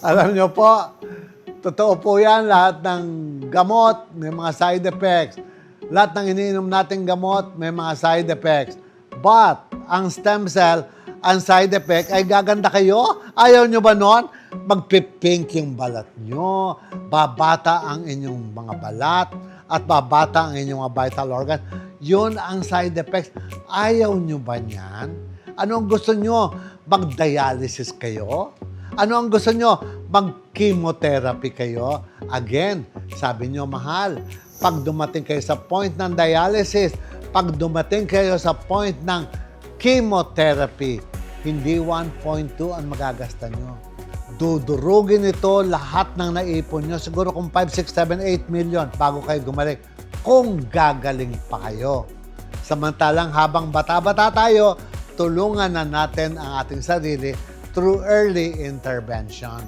Alam nyo po, totoo po yan, lahat ng gamot may mga side effects. Lahat ng iniinom nating gamot may mga side effects. But, ang stem cell, ang side effect ay gaganda kayo. Ayaw nyo ba nun? Magpipink yung balat nyo. Babata ang inyong mga balat at babata ang inyong mga vital organ. Yun ang side effects. Ayaw nyo ba niyan? Ano ang gusto nyo? Mag-dialysis kayo? Ano ang gusto nyo? Mag-chemotherapy kayo? Again, sabi nyo, mahal, pag dumating kayo sa point ng dialysis, pag dumating kayo sa point ng chemotherapy, hindi 1.2 ang magagasta nyo. Dudurugin ito lahat ng naipon nyo. Siguro kung 5, 6, 7, 8 million bago kayo gumaling. Kung gagaling pa kayo. Samantalang habang bata-bata tayo, tulungan na natin ang ating sarili through early intervention.